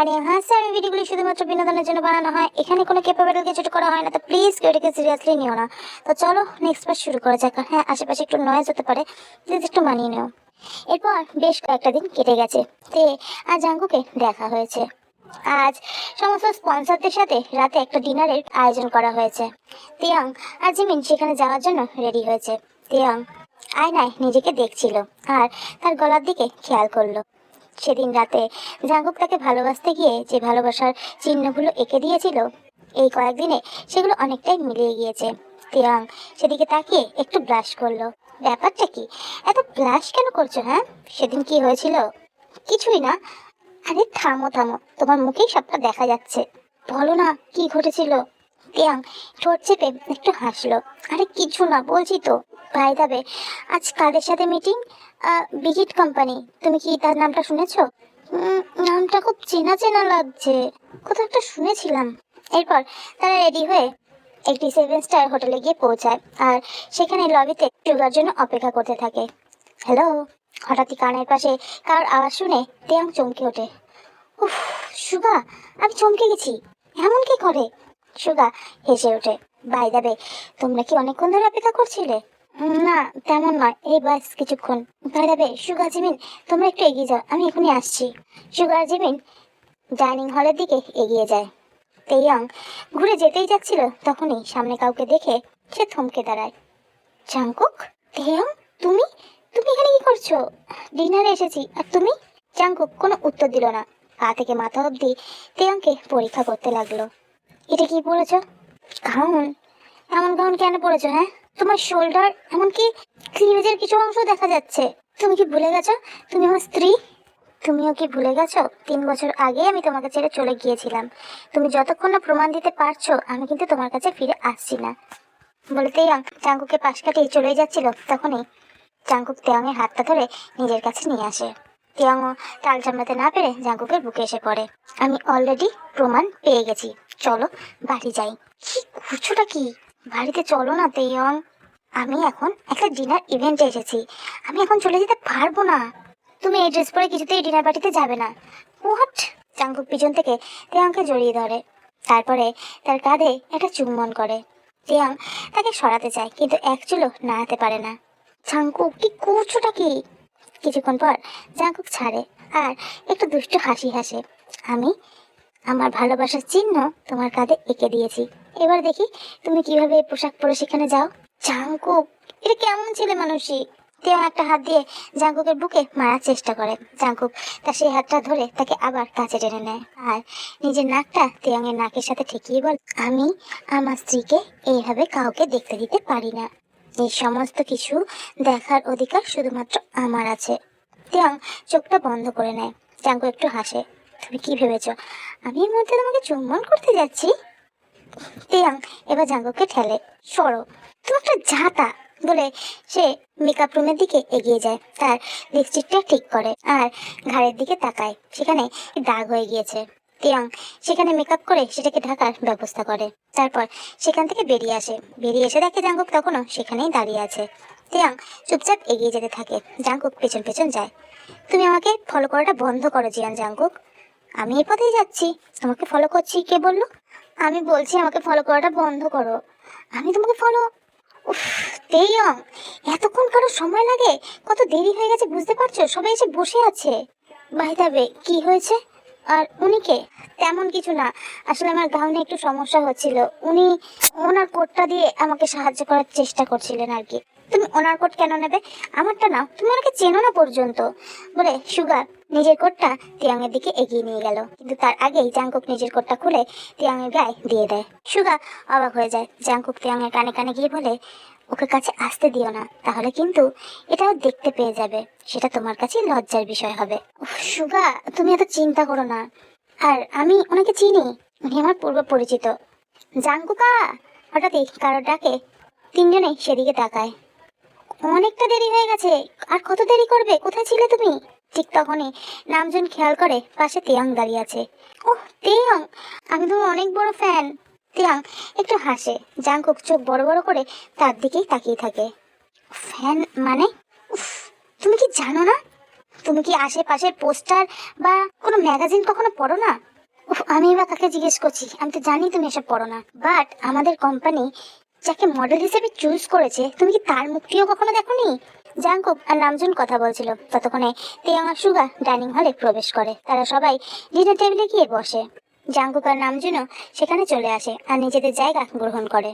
আর হ্যাঁ এই ভিডিওগুলি শুধুমাত্র বিনোদনের জন্য বানানো হয়। এখানে কোনো ক্যাপাবেল কিছু করা হয় না, তো প্লিজ কেউ এটাকে সিরিয়াসলি নিও না। তো চলো নেক্সট পার্ট শুরু করা যাক। হ্যাঁ আশেপাশে একটু নয়েজ হতে পারে প্লিজ একটু মানিয়ে নিও। এরপর বেশ কয়েকটা দিন কেটে গেছে। তে আর জাঙ্গুকে দেখা হয়েছে। আজ সমস্ত স্পন্সরদের সাথে রাতে একটা ডিনারের আয়োজন করা হয়েছে। তিয়াং আর জিমিন সেখানে যাওয়ার জন্য রেডি হয়েছে। তিয়াং আয়নায় নিজেকে দেখছিল আর তার গলার দিকে খেয়াল করল। সেদিন রাতে। জাঙ্গুক তাকে ভালোবাসতে গিয়ে যে ভালোবাসার চিহ্নগুলো এঁকে দিয়েছিল, এই কয়েকদিনে সেগুলো অনেকটাই মিলিয়ে গিয়েছে। তিয়াং সেদিকে তাকিয়ে একটু ব্লাশ করল। ব্যাপারটা কি? এত ব্লাশ কেন করছ হ্যাঁ? সেদিন কি হয়েছিল? কিছুই না। আরে থামো থামো। তোমার মুখেই সবটা দেখা যাচ্ছে। বলো না, কি ঘটেছিল? তিয়াং ঠোঁট চেপে একটু হাসলো। আরে কিছু না, বলছি তো। ভাই দাবে আজ কাদের সাথে মিটিং বিজিট কোম্পানি। তুমি কি তার নামটা শুনেছো? নামটা খুব চেনা চেনা লাগছে। কোথাও একটা শুনেছিলাম। এরপর তারা রেডি হয়ে একটি সেভেন স্টার হোটেলে গিয়ে পৌঁছায় আর সেখানে লবিতে সুগার জন্য অপেক্ষা করতে থাকে। হ্যালো হঠাৎই কানের পাশে কার আওয়াজ শুনে তেয়াং চমকে ওঠে। উফ, সুগা, আমি চমকে গেছি। এমন কি করে? সুগা হেসে ওঠে। বাই যাবে তোমরা কি অনেকক্ষণ ধরে অপেক্ষা করছিলে? না, তেমন নয়। এই বাস কিছুক্ষণ। বাই যাবে। সুগা জিমিন, তোমরা একটু এগিয়ে যাও। আমি এখনই আসছি। সুগা আর জিমিন ডাইনিং হলের দিকে এগিয়ে যায়। তেয়াং ঘুরে যেতেই যাচ্ছিল, তখনই সামনে কাউকে দেখে সে থমকে দাঁড়ায়। চাঙ্কুক তেয়াং তুমি? তুমি এখানে কি করছ? ডিনারে এসেছি। আর তুমি? চাঙ্কুক কোনো উত্তর দিল না। পা থেকে মাথা অবধি তেয়াংকে পরীক্ষা করতে লাগল। এটা কি পড়েছ? গাউন এমন গাউন কেন পড়েছো হ্যাঁ? তোমার শোল্ডার এমনকি ক্লিভেজের কিছু অংশ দেখা যাচ্ছে। তুমি কি ভুলে গেছো? তুমি আমার স্ত্রী। তুমিও কি ভুলে গেছো? তিন বছর আগে আমি তোমাকে ছেড়ে চলে গিয়েছিলাম। তুমি যতক্ষণ না প্রমাণ দিতে পারছ, আমি কিন্তু তোমার কাছে ফিরে আসছি না। বলতেই চাঙ্কুকে পাশ কাটিয়ে চলে যাচ্ছিল তখনই। চাঙ্কুক তেয়াংয়ের হাতটা ধরে নিজের কাছে নিয়ে আসে। তেয়াংও তাল সামলাতে না পেরে জাঙ্কুকের বুকে এসে পড়ে। আমি অলরেডি প্রমাণ পেয়ে গেছি। চলো বাড়ি যাই। কি করছোটা কি? বাড়িতে চলো না তেয়ং। আমি এখন একটা ডিনার ইভেন্টে এসেছি। আমি এখন চলে যেতে পারব না। তুমি এই ড্রেস পরে কিছুতেই ডিনার পার্টিতে যাবে না। হোয়াট চাঙ্কুক পিছন থেকে তেয়াংকে জড়িয়ে ধরে। তারপরে তার কাঁধে একটা চুম্বন করে। তেয়াং তাকে সরাতে চায়, কিন্তু এক চুলো নাড়াতে পারে না। চাঙ্কুক কি করছোটা কি? কিছুক্ষণ পর জাঙ্কুক ছাড়ে আর একটু দুষ্ট হাসি হাসে। আমি আমার ভালোবাসার চিহ্ন তোমার কাঁধে এঁকে দিয়েছি। এবার দেখি তুমি কীভাবে পোশাক পরে সেখানে যাও। জাঙ্কুক? এটা কেমন ছেলে মানুষই? তেও একটা হাত দিয়ে জাঙ্কুকের বুকে মারার চেষ্টা করে। জাঙ্কুক তার সেই হাতটা ধরে তাকে আবার কাছে টেনে নেয়। আর নিজের নাকটা তেয়ংয়ের নাকের সাথে ঠেকিয়ে বল, আমি আমার স্ত্রীকে এইভাবে কাউকে দেখতে দিতে পারি না। এই সমস্ত কিছু দেখার অধিকার শুধুমাত্র আমার আছে। তেয়াং চোখটা বন্ধ করে নেয়। জাঙ্কু একটু হাসে, তুমি কি ভেবেছ? আমি এর মধ্যে তোমাকে চুম্বন করতে যাচ্ছি? তিয়াং এবার জাঙ্কুকে ঠেলে। সরো, তুমি একটা ঝাঁতা বলে সে মেকআপ রুমের দিকে এগিয়ে যায়। তার লিপস্টিকটা ঠিক করে আর ঘাড়ের দিকে তাকায়। সেখানে দাগ হয়ে গিয়েছে। তিয়াং সেখানে মেকআপ করে সেটাকে ঢাকার ব্যবস্থা করে। তারপর সেখান থেকে বেরিয়ে আসে। বেরিয়ে এসে দেখে জাঙ্কুক তখনও সেখানেই দাঁড়িয়ে আছে। তিয়াং চুপচাপ এগিয়ে যেতে থাকে। জাঙ্কুক পেছন পেছন যায়। তুমি আমাকে ফলো করাটা বন্ধ করো জিয়ান জাঙ্কুক আমি এই পথেই যাচ্ছি। তোমাকে ফলো করছি। কে বলল? আমি বলছি আমাকে ফলো করাটা বন্ধ করো। আমি তোমাকে ফলো তেইয়ং এতক্ষণ কারও সময় লাগে? কত দেরি হয়ে গেছে বুঝতে পারছ? সবাই এসে বসে আছে। ভাই যাবে কি হয়েছে? আর উনি কে? তেমন কিছু না। আসলে আমার গাউনে একটু সমস্যা হচ্ছিল। উনি ওনার কোটটা দিয়ে আমাকে সাহায্য করার চেষ্টা করছিলেন আর কি। তুমি ওনার কোট কেন নেবে? আমারটা নাও। তুমি ওনাকে চেনো না পর্যন্ত। বলে সুগার নিজের কোটটা তিয়াংয়ের দিকে এগিয়ে নিয়ে গেল। কিন্তু তার আগেই জাংকুক নিজের কোটটা খুলে তিয়াংয়ের গায়ে দিয়ে দেয়। সুগা অবাক হয়ে যায়। জাংকুক তিয়াংয়ের কানে কানে গিয়ে বলে, ওকে কাছে আসতে দিও না, তাহলে কিন্তু এটাও দেখতে পেয়ে যাবে। সেটা তোমার কাছে লজ্জার বিষয় হবে। সুগা, তুমি এত চিন্তা করো না। আর আমি ওনাকে চিনি, উনি আমার পূর্ব পরিচিত। জাঙ্কুকা হঠাৎই কারোর ডাকে তিনজনেই সেদিকে তাকায়। অনেকটা দেরি হয়ে গেছে, আর কত দেরি করবে? কোথায় ছিলে তুমি? ঠিক তখনই নামজন খেয়াল করে পাশে তিয়াং দাঁড়িয়ে আছে। ওহ তিয়াং! আমি তো অনেক বড় ফ্যান। তিয়াং একটু হাসে। জাঙ্কুক চোখ বড় বড় করে তার দিকেই তাকিয়ে থাকে। ফ্যান মানে? উফ, তুমি কি জানো না? তুমি কি আশেপাশের পোস্টার বা কোনো ম্যাগাজিন কখনো পড়ো না? আমি বা কাকে জিজ্ঞেস করছি? আমি তো জানি তুমি এসব পড়ো না। বাট আমাদের কোম্পানি যাকে মডেল হিসেবে চুজ করেছে তুমি কি তার মুখটিও কখনো দেখোনি? জাঙ্কুক আর নামজুন কথা বলছিল। ততক্ষণে তেয়াং আর সুগা ডাইনিং হলে প্রবেশ করে। তারা সবাই ডিনার টেবিলে গিয়ে বসে। জাঙ্কুক আর নামজুনও সেখানে চলে আসে আর নিজেদের জায়গা গ্রহণ করে।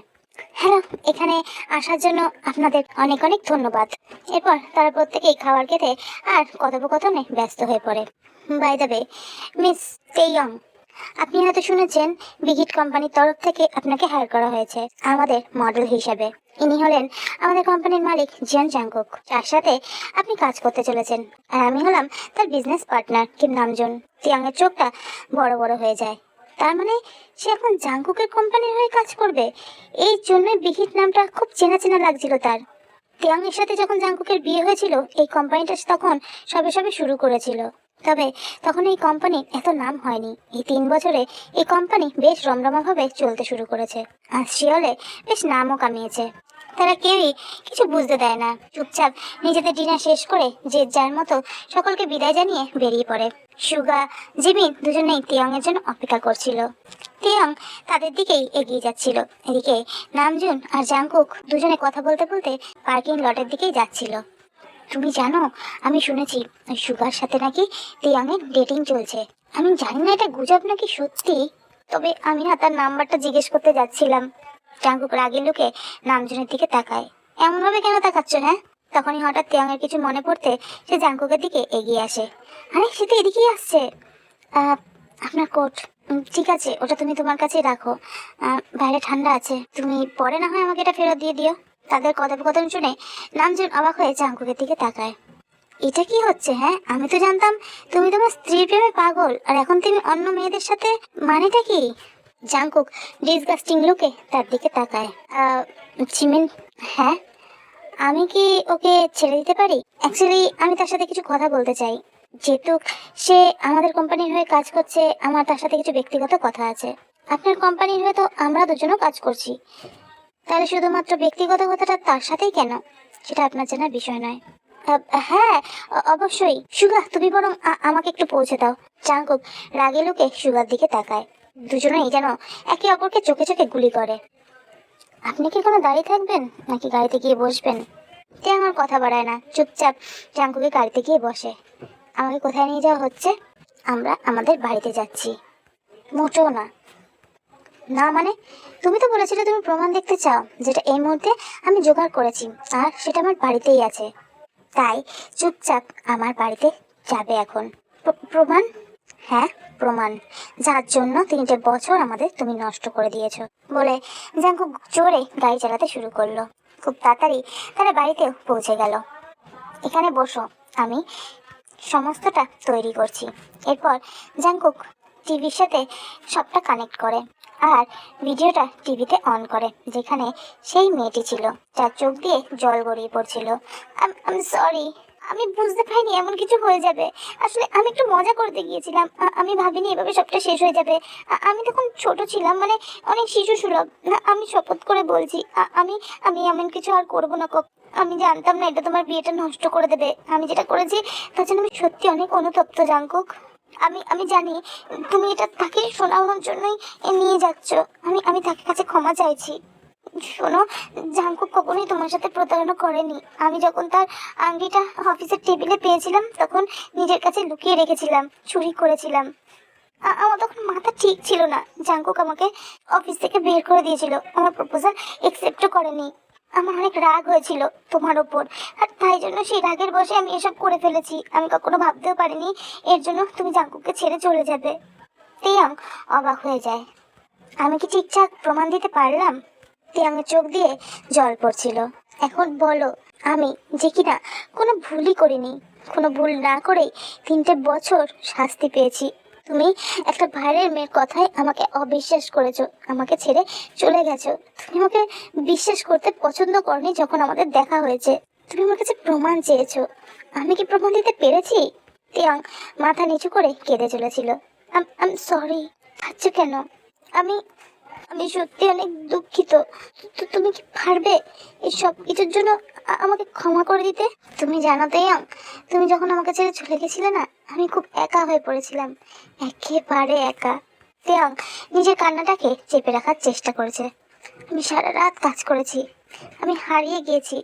হ্যালো এখানে আসার জন্য আপনাদের অনেক অনেক ধন্যবাদ। এরপর তারা প্রত্যেকেই খাবার খেতে আর কথোপকথনে ব্যস্ত হয়ে পড়ে। বাই দ্য মিস তেইয়ং আপনি হয়তো শুনেছেন, বিগিট কোম্পানির তরফ থেকে আপনাকে হায়ার করা হয়েছে আমাদের মডেল হিসেবে। ইনি হলেন আমাদের কোম্পানির মালিক জিয়ান চাংকুক যার সাথে আপনি কাজ করতে চলেছেন। আর আমি হলাম তার বিজনেস পার্টনার কিম নামজুন। তিয়াংয়ের চোখটা বড় বড় হয়ে যায়। তার মানে সে এখন জাংকুকের কোম্পানির হয়ে কাজ করবে? এই জন্যই বিহিত নামটা খুব চেনা চেনা লাগছিল তার। তিয়াংয়ের সাথে যখন জাংকুকের বিয়ে হয়েছিল, এই কোম্পানিটা তখন সবে সবে শুরু করেছিল। তবে তখন এই কোম্পানি এত নাম হয়নি। এই তিন বছরে এই কোম্পানি বেশ রমরমাভাবে চলতে শুরু করেছে। আর শিয়লে বেশ নামও কামিয়েছে। তারা কেউই কিছু বুঝতে দেয় না। চুপচাপ নিজেদের ডিনার শেষ করে যে যার মতো সকলকে বিদায় জানিয়ে বেরিয়ে পড়ে। সুগা, জিমিন দুজনেই তিয়াংয়ের জন্য অপেক্ষা করছিল। তিয়াং তাদের দিকেই এগিয়ে যাচ্ছিল। এদিকে নামজুন আর জাংকুক দুজনে কথা বলতে বলতে পার্কিং লটের দিকেই যাচ্ছিল। তুমি জানো, আমি শুনেছি, সুগার সাথে নাকি তিয়াংয়ের ডেটিং চলছে। আমি জানি না এটা গুজব নাকি সত্যি, তবে আমি না তার নাম্বারটা জিজ্ঞেস করতে যাচ্ছিলাম। জাঙ্কুক রাগের লোকে নামজনের দিকে তাকায়। এমন ভাবে কেন তাকাচ্ছ হ্যাঁ? তখনই হঠাৎ তিয়াংয়ের কিছু মনে পড়তে সে জাঙ্কুকের দিকে এগিয়ে আসে। আরে, সে তো এদিকেই আসছে। আপনার কোট। ঠিক আছে, ওটা তুমি তোমার কাছে রাখো। বাইরে ঠান্ডা আছে। তুমি পরে না হয় আমাকে এটা ফেরত দিয়ে দিও। তাদের কথোপকথন শুনে নামজন অবাক হয়ে জাঙ্কুকের দিকে তাকায়। এটা কি হচ্ছে হ্যাঁ? আমি তো জানতাম তুমি তোমার স্ত্রীর প্রেমে পাগল, আর এখন তুমি অন্য মেয়েদের সাথে মানেটা কি? জাঙ্কুক ডিসগাস্টিং লুকে তার দিকে তাকায়। চিমিন হ্যাঁ? আমি কি ওকে ছেড়ে দিতে পারি? অ্যাকচুয়ালি আমি তার সাথে কিছু কথা বলতে চাই। যেহেতু সে আমাদের কোম্পানির হয়ে কাজ করছে, আমার তার সাথে কিছু ব্যক্তিগত কথা আছে। আপনার কোম্পানির হয়ে তো আমরা দুজনও কাজ করছি। তাহলে শুধুমাত্র ব্যক্তিগত কথাটা তার সাথেই কেন? সেটা আপনার জানার বিষয় নয়। হ্যাঁ অবশ্যই। সুগা তুমি বরং আমাকে একটু পৌঁছে দাও। চাঙ্কুক রাগে লোকে সুগার দিকে তাকায়। দুজনেই যেন একে অপরকে চোখে চোখে গুলি করে। আপনি কি কোনো দাঁড়িয়ে থাকবেন, নাকি গাড়িতে গিয়ে বসবেন? তে আমার কথা বাড়ায় না। চুপচাপ চাঙ্কুকে গাড়িতে গিয়ে বসে। আমাকে কোথায় নিয়ে যাওয়া হচ্ছে? আমরা আমাদের বাড়িতে যাচ্ছি। মোটেও না। না মানে তুমি তো বলেছিলে তুমি প্রমাণ দেখতে চাও, যেটা এই মুহূর্তে আমি জোগাড় করেছি, আর সেটা আমার বাড়িতেই আছে। তাই চুপচাপ আমার বাড়িতে যাবে এখন। প্রমাণ? হ্যাঁ প্রমাণ। যার জন্য তিনটে বছর আমাদের তুমি নষ্ট করে দিয়েছ, বলে জাঙ্কু জোরে গাড়ি চালাতে শুরু করল। খুব তাড়াতাড়ি তারা বাড়িতেও পৌঁছে গেল। এখানে বসো, আমি সমস্তটা তৈরি করছি। এরপর জাঙ্কুক টিভির সাথে সবটা কানেক্ট করে। আর ভিডিওটা টিভিতে অন করে, যেখানে সেই মেয়েটি ছিল। যার চোখ দিয়ে জল গড়িয়ে পড়ছিল। আমি সরি আমি বুঝতে পারিনি এমন কিছু হয়ে যাবে। আসলে আমি একটু মজা করতে গিয়েছিলাম। আমি ভাবিনি এভাবে সবটা শেষ হয়ে যাবে। আমি তখন ছোট ছিলাম মানে অনেক শিশু সুলভ। আমি শপথ করে বলছি আমি আমি এমন কিছু আর করব না আমি জানতাম না এটা তোমার বিয়েটা নষ্ট করে দেবে। আমি যেটা করেছি, তার জন্য আমি সত্যি অনেক অনুতপ্ত জাঙ্কুক আমি আমি জানি তুমি এটা তাকে শোনানোর জন্যই নিয়ে যাচ্ছ। আমি আমি তাকে কাছে ক্ষমা চাইছি। শোনো জাঙ্কুক কখনোই তোমার সাথে প্রতারণা করেনি। আমি যখন তার আংটিটা অফিসের টেবিলে পেয়েছিলাম, তখন নিজের কাছে লুকিয়ে রেখেছিলাম, চুরি করেছিলাম। আমার তখন মাথা ঠিক ছিল না। জাঙ্কুক আমাকে অফিস থেকে বের করে দিয়েছিল। আমার প্রপোজাল একসেপ্টও করেনি। আমার অনেক রাগ হয়েছিল তোমার ওপর। আর তাই জন্য সেই রাগের বসে আমি এসব করে ফেলেছি। আমি কখনো ভাবতেও পারিনি এর জন্য তুমি জাঙ্কুককে ছেড়ে চলে যাবে। তেয়াং অবাক হয়ে যায়। আমি কি ঠিকঠাক প্রমাণ দিতে পারলাম? তিয়াংয়ের চোখ দিয়ে জল পড়ছিল। এখন বলো, আমি যে কিনা কোনো ভুলই করিনি। কোনো ভুল না করেই তিনটে বছর শাস্তি পেয়েছি। তুমি একটা বাইরের মেয়ের কথায় আমাকে অবিশ্বাস করেছ, আমাকে ছেড়ে চলে গেছো। তুমি আমাকে বিশ্বাস করতে পছন্দ করনি যখন আমাদের দেখা হয়েছে। তুমি আমার কাছে প্রমাণ চেয়েছো। আমি কি প্রমাণ দিতে পেরেছি? তিয়াং মাথা নিচু করে কেঁদে চলেছিল। আম সরি আচ্ছা কেন? আমি আমি সত্যি অনেক দুঃখিত। তু- তুমি কি পারবে এই সব কিছুর জন্য আমাকে ক্ষমা করে দিতে? তুমি জানো তেয়াং তুমি যখন আমাকে ছেড়ে চলে গেছিলে না, আমি খুব একা হয়ে পড়েছিলাম। একেবারে একা। তেয়ং নিজের কান্নাটাকে চেপে রাখার চেষ্টা করেছে। আমি সারা রাত কাজ করেছি। আমি হারিয়ে গিয়েছি।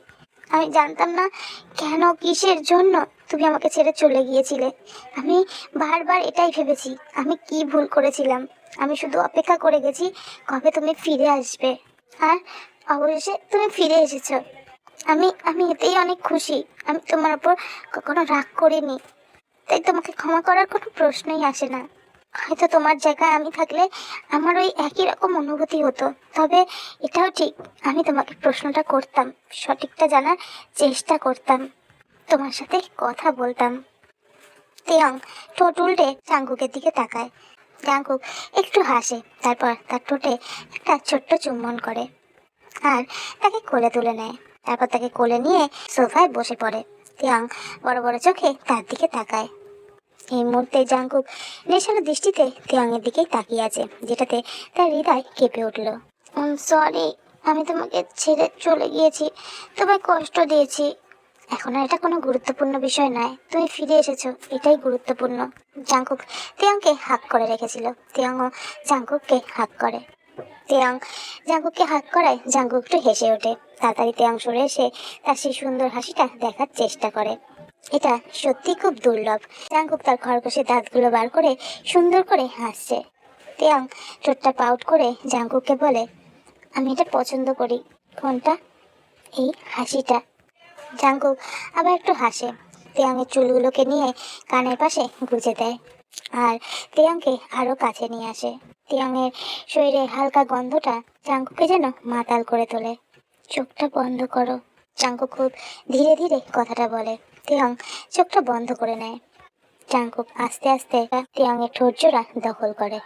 আমি জানতাম না কেন, কিসের জন্য তুমি আমাকে ছেড়ে চলে গিয়েছিলে। আমি বারবার এটাই ভেবেছি। আমি কি ভুল করেছিলাম? আমি শুধু অপেক্ষা করে গেছি কবে তুমি ফিরে আসবে। আর অবশেষে তুমি ফিরে এসেছ। আমি আমি এতেই অনেক খুশি। আমি তোমার উপর কখনো রাগ করিনি। তাই তোমাকে ক্ষমা করার কোনো প্রশ্নই আসে না। হয়তো তোমার জায়গায় আমি থাকলে আমার ওই একই রকম অনুভূতি হতো। তবে এটাও ঠিক, আমি তোমাকে প্রশ্নটা করতাম, সঠিকটা জানার চেষ্টা করতাম। তোমার সাথে কথা বলতাম। তেয়ং, ঠোঁট উল্টে চাঙ্কুকের দিকে তাকায়। চাঙ্কুক একটু হাসে, তারপর তার ঠোঁটে একটা ছোট্ট চুম্বন করে আর তাকে কোলে তুলে নেয়। তারপর তাকে কোলে নিয়ে সোফায় বসে পড়ে। তিয়াং বড় বড় চোখে তার দিকে তাকায়। এই মুহূর্তে জাঙ্কুক নেশার দৃষ্টিতে তিয়াংয়ের দিকেই তাকিয়ে আছে, যেটাতে তার হৃদয় কেঁপে উঠল। সরি আমি তোমাকে ছেড়ে চলে গিয়েছি। তোমায় কষ্ট দিয়েছি। এখন আর এটা কোনো গুরুত্বপূর্ণ বিষয় নয়। তুমি ফিরে এসেছ, এটাই গুরুত্বপূর্ণ। জাঙ্কুক তিয়াংকে হাক করে রেখেছিল। তিয়াংও জাঙ্কুককে হাক করে। তিয়াং জাঙ্কুককে হাত করায় জাঙ্কুক একটু হেসে ওঠে। তাড়াতাড়ি তিয়াং সরে এসে তার সেই সুন্দর হাসিটা দেখার চেষ্টা করে। এটা সত্যি খুব দুর্লভ। জাঙ্কুক তার খরগোশের দাঁতগুলো বার করে সুন্দর করে হাসছে। তিয়াং ঠোঁটটা পাউট করে জাঙ্কুককে বলে, আমি এটা পছন্দ করি। কোনটা? এই হাসিটা। জাঙ্কুক আবার একটু হাসে। তিয়াংয়ের চুলগুলোকে নিয়ে কানের পাশে গুজে দেয় আর তিয়াংকে আরও কাছে নিয়ে আসে। তিয়াংয়ের শরীরের হালকা গন্ধটা চাঙ্কুকে যেন মাতাল করে তোলে। চোখটা বন্ধ করো। চাঙ্কু খুব ধীরে ধীরে কথাটা বলে। তিয়াং চোখটা বন্ধ করে নেয়। চাঙ্কুক আস্তে আস্তে তিয়াংয়ের জোড়া দখল করে।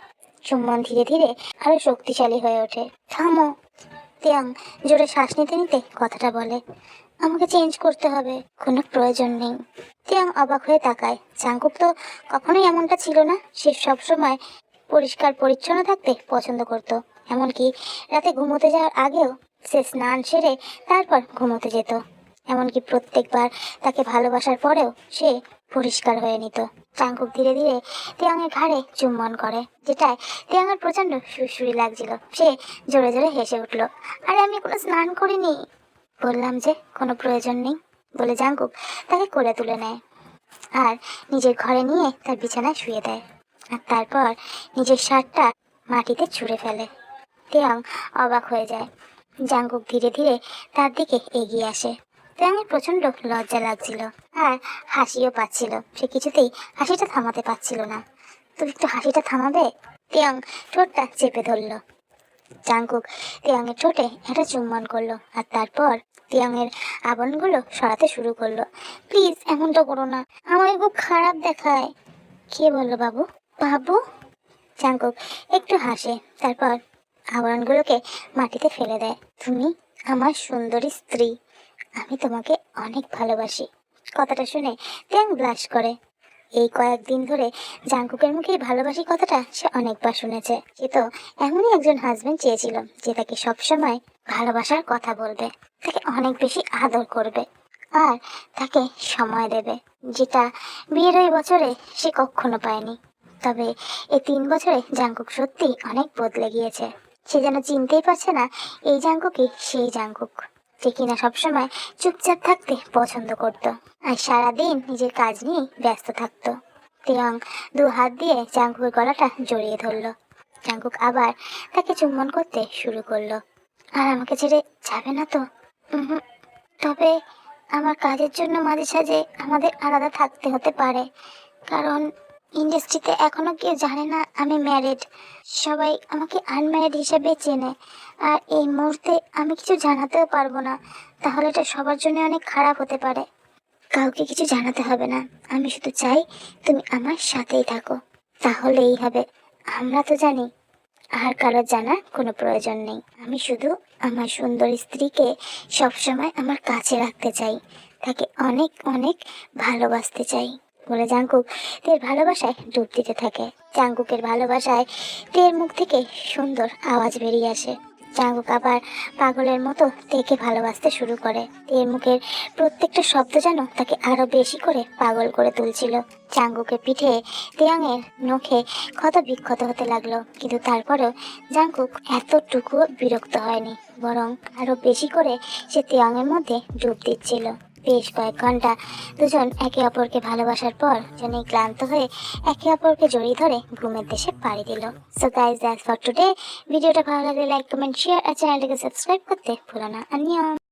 চুম্বন ধীরে ধীরে আরও শক্তিশালী হয়ে ওঠে। থামো। তেয়াং জোরে শ্বাস নিতে নিতে কথাটা বলে। আমাকে চেঞ্জ করতে হবে, কোনো প্রয়োজন নেই। তিয়াং অবাক হয়ে তাকায়। চাঙ্কুক তো কখনোই এমনটা ছিল না, সে সবসময় পরিষ্কার পরিচ্ছন্ন থাকতে পছন্দ করত। এমনকি রাতে ঘুমোতে যাওয়ার আগেও সে স্নান সেরে তারপর ঘুমোতে যেত। এমনকি প্রত্যেকবার তাকে ভালোবাসার পরেও সে পরিষ্কার হয়ে নিত। চাঙ্কুক ধীরে ধীরে তিয়াংয়ের ঘাড়ে চুম্বন করে, যেটায় তিয়াংয়ের প্রচণ্ড সুরসুরি লাগছিল। সে জোরে জোরে হেসে উঠল, আরে আমি কোনো স্নান করিনি। বললাম যে, কোনো প্রয়োজন নেই। বলে জাঙ্কুক তাকে কোলে তুলে নেয় আর নিজের ঘরে নিয়ে তার বিছানায় শুয়ে দেয়। আর তারপর নিজের শার্টটা মাটিতে ছুঁড়ে ফেলে। তিয়াং অবাক হয়ে যায়। জাঙ্কুক ধীরে ধীরে তার দিকে এগিয়ে আসে। তিয়াংয়ের প্রচণ্ড লজ্জা লাগছিল আর হাসিও পাচ্ছিল। সে কিছুতেই হাসিটা থামাতে পারছিল না। তুমি একটু হাসিটা থামাবে? তিয়াং ঠোঁটটা চেপে ধরলো। জাঙ্কুক তিয়াংয়ের ঠোঁটে একটা চুম্বন করল আর তারপর তিয়াংয়ের আবরণগুলো সরাতে শুরু করল। প্লিজ, এমনটা করো না। আমাকে খুব খারাপ দেখায়। কে বলল বাবু? বাবু? জাঙ্কুক একটু হাসে, তারপর আবরণগুলোকে মাটিতে ফেলে দেয়। তুমি আমার সুন্দরী স্ত্রী। আমি তোমাকে অনেক ভালোবাসি। কথাটা শুনে ত্যাং ব্লাশ করে। এই কয়েকদিন ধরে জাঙ্কুকের মুখে ভালোবাসি কথাটা সে অনেকবার শুনেছে। সে তো এমনই একজন হাজবেন্ড চেয়েছিল, যে তাকে সবসময় ভালোবাসার কথা বলবে, তাকে অনেক বেশি আদর করবে আর তাকে সময় দেবে, যেটা বিয়ের ওই বছরে সে কখনো পায়নি। তবে এই তিন বছরে জাঙ্কুক সত্যি অনেক বদলে গিয়েছে। সে যেন চিনতেই পারছে না, এই জাঙ্কুকই সেই জাঙ্কুক যে কিনা সবসময় চুপচাপ থাকতে পছন্দ করত। আর সারাদিন নিজের কাজ নিয়ে ব্যস্ত থাকতো। তেয়ং দু হাত দিয়ে জাঙ্কুকের গলাটা জড়িয়ে ধরলো। জাঙ্কুক আবার তাকে চুম্বন করতে শুরু করল। আর আমাকে ছেড়ে যাবে না তো? তবে আমার কাজের জন্য মাঝে সাঝে আমাদের আলাদা থাকতে হতে পারে। কারণ ইন্ডাস্ট্রিতে এখনও কেউ জানে না আমি ম্যারিড। সবাই আমাকে আনম্যারিড হিসেবে চেনে। আর এই মুহূর্তে আমি কিছু জানাতেও পারব না। তাহলে এটা সবার জন্য অনেক খারাপ হতে পারে। কাউকে কিছু জানাতে হবে না। আমি শুধু চাই তুমি আমার সাথেই থাকো। তাহলেই হবে। আমরা তো জানি। আর কারোর জানার কোনো প্রয়োজন নেই। আমি শুধু আমার সুন্দর স্ত্রীকে সবসময় আমার কাছে রাখতে চাই। তাকে অনেক অনেক ভালোবাসতে চাই। বলে জাঙ্কুক তের ভালোবাসায় ডুব দিতে থাকে। জাঙ্কুকের ভালোবাসায় তের মুখ থেকে সুন্দর আওয়াজ বেরিয়ে আসে। জাঙ্গুক আবার পাগলের মতো তেকে ভালোবাসতে শুরু করে। এর মুখের প্রত্যেকটা শব্দ যেন তাকে আরও বেশি করে পাগল করে তুলছিল। জাঙ্গুকে পিঠে তেয়াংয়ের নখে ক্ষত বিক্ষত হতে লাগল, কিন্তু তারপরেও জাঙ্গুক এতটুকুও বিরক্ত হয়নি, বরং আরও বেশি করে সে তেয়াংয়ের মধ্যে ডুব দিচ্ছিল। বেশ কয়েক ঘণ্টা দুজন একে অপরকে ভালোবাসার পর জনই ক্লান্ত হয়ে একে অপরকে জড়িয়ে ধরে ঘুমের দেশে পাড়ি দিল। So guys that's for today ভিডিওটা ভালো লাগলে লাইক কমেন্ট শেয়ার আর চ্যানেলটিকে সাবস্ক্রাইব করতে ভুলো না। আনিয়ম।